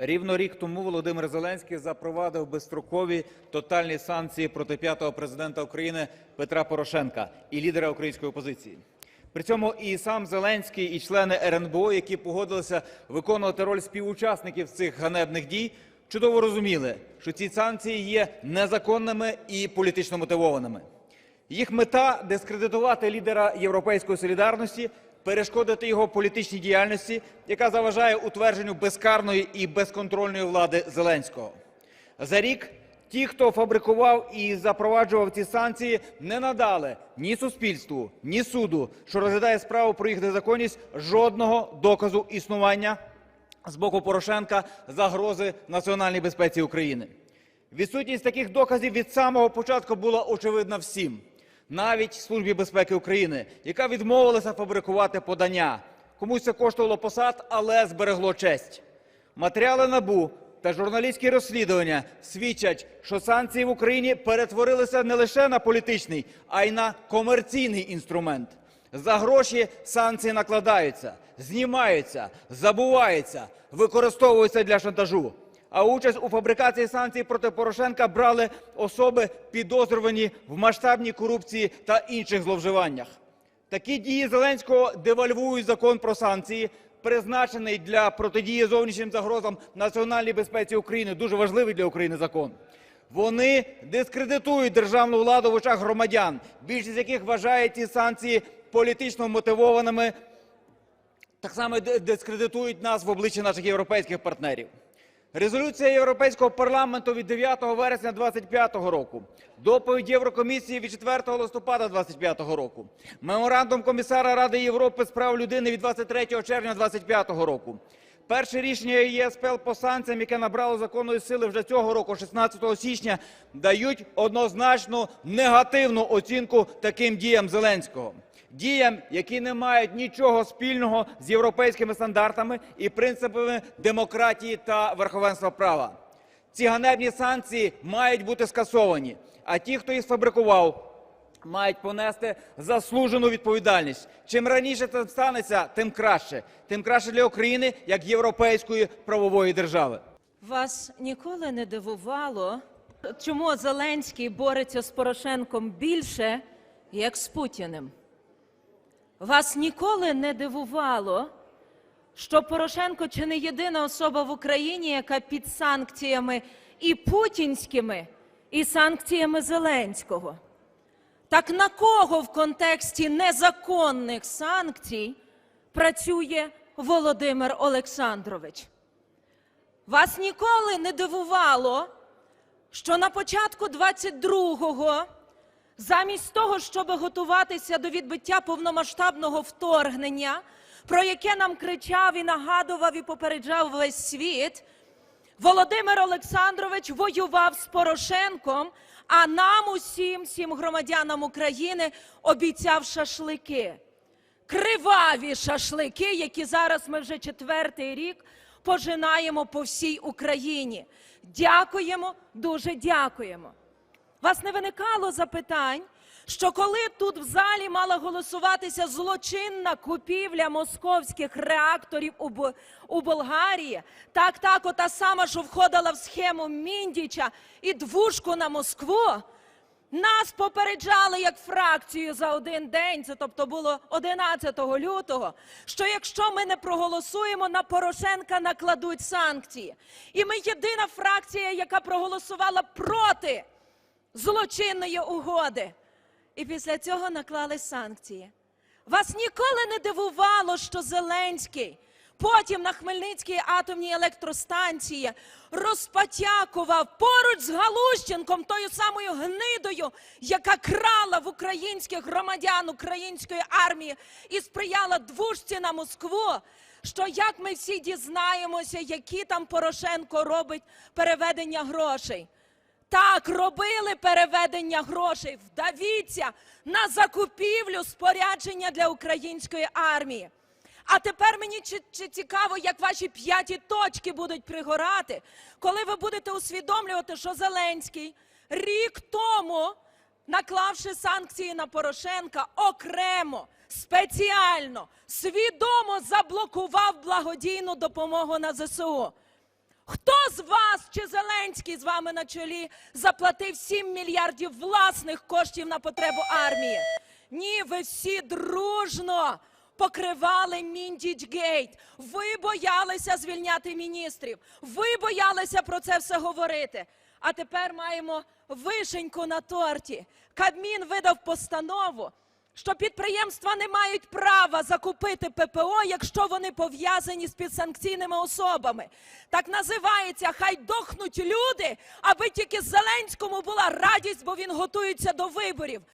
Рівно рік тому Володимир Зеленський запровадив безстрокові тотальні санкції проти п'ятого президента України Петра Порошенка і лідера української опозиції. При цьому і сам Зеленський, і члени РНБО, які погодилися виконувати роль співучасників цих ганебних дій, чудово розуміли, що ці санкції є незаконними і політично мотивованими. Їх мета дискредитувати лідера європейської солідарності, перешкодити його політичній діяльності, яка заважає утвердженню безкарної і безконтрольної влади Зеленського. За рік ті, хто фабрикував і запроваджував ці санкції, не надали ні суспільству, ні суду, що розглядає справу про їх незаконність, жодного доказу існування з боку Порошенка загрози національній безпеці України. Відсутність таких доказів від самого початку була очевидна всім, навіть Службі безпеки України, яка відмовилася фабрикувати подання. Комусь це коштувало посад, але зберегло честь. Матеріали НАБУ та журналістські розслідування свідчать, що санкції в Україні перетворилися не лише на політичний, а й на комерційний інструмент. За гроші санкції накладаються, знімаються, забуваються, використовуються для шантажу. А участь у фабрикації санкцій проти Порошенка брали особи, підозрювані в масштабній корупції та інших зловживаннях. Такі дії Зеленського девальвують закон про санкції, призначений для протидії зовнішнім загрозам національній безпеці України. Дуже важливий для України закон. Вони дискредитують державну владу в очах громадян, більшість з яких вважає ці санкції політично мотивованими, так само дискредитують нас в обличчі наших європейських партнерів. Резолюція Європейського парламенту від 9 вересня 2025 року, доповідь Єврокомісії від 4 листопада 2025 року, меморандум комісара Ради Європи з прав людини від 23 червня 2025 року. Перше рішення ЄСПЛ по санкціям, яке набрало законної сили вже цього року, 16 січня, дають однозначно негативну оцінку таким діям Зеленського діям, які не мають нічого спільного з європейськими стандартами і принципами демократії та верховенства права. Ці ганебні санкції мають бути скасовані, а ті, хто їх сфабрикував, мають понести заслужену відповідальність. Чим раніше це станеться, тим краще. Тим краще для України як європейської правової держави. Вас ніколи не дивувало, чому Зеленський бореться з Порошенком більше, як з Путіним? Вас ніколи не дивувало, що Порошенко чи не єдина особа в Україні, яка під санкціями і путінськими, і санкціями Зеленського? Так на кого в контексті незаконних санкцій працює Володимир Олександрович? Вас ніколи не дивувало, що на початку 22-го, замість того, щоб готуватися до відбиття повномасштабного вторгнення, про яке нам кричав і нагадував і попереджав весь світ, Володимир Олександрович воював з Порошенком, а нам усім, всім громадянам України, обіцяв шашлики криваві шашлики, які зараз ми вже четвертий рік пожинаємо по всій Україні. Дякуємо, дуже дякуємо. Вас не виникало запитань, що коли тут в залі мала голосуватися злочинна купівля московських реакторів у, Бо- у Болгарії, так, так, ота сама, що входила в схему Міндіча і двушку на Москву, нас попереджали як фракцію за один день, це тобто було 11 лютого, що якщо ми не проголосуємо, на Порошенка накладуть санкції. І ми єдина фракція, яка проголосувала проти злочинної угоди. І після цього наклали санкції. Вас ніколи не дивувало, що Зеленський потім на Хмельницькій атомній електростанції розпотякував поруч з Галущенком, тою самою гнидою, яка крала в українських громадян української армії і сприяла двушці на Москву. Що як ми всі дізнаємося, які там Порошенко робить переведення грошей? Так, робили переведення грошей. Вдавіться на закупівлю спорядження для української армії. А тепер мені цікаво, як ваші п'яті точки будуть пригорати, коли ви будете усвідомлювати, що Зеленський рік тому, наклавши санкції на Порошенка, окремо, спеціально, свідомо заблокував благодійну допомогу на ЗСУ. Хто з вас чи Зеленський з вами на чолі заплатив 7 мільярдів власних коштів на потребу армії? Ні, ви всі дружно покривали Міндічгейт. Ви боялися звільняти міністрів. Ви боялися про це все говорити. А тепер маємо вишеньку на торті. Кабмін видав постанову, що підприємства не мають права закупити ППО, якщо вони пов'язані з підсанкційними особами. Так називається Хай дохнуть люди, аби тільки Зеленському була радість, бо він готується до виборів.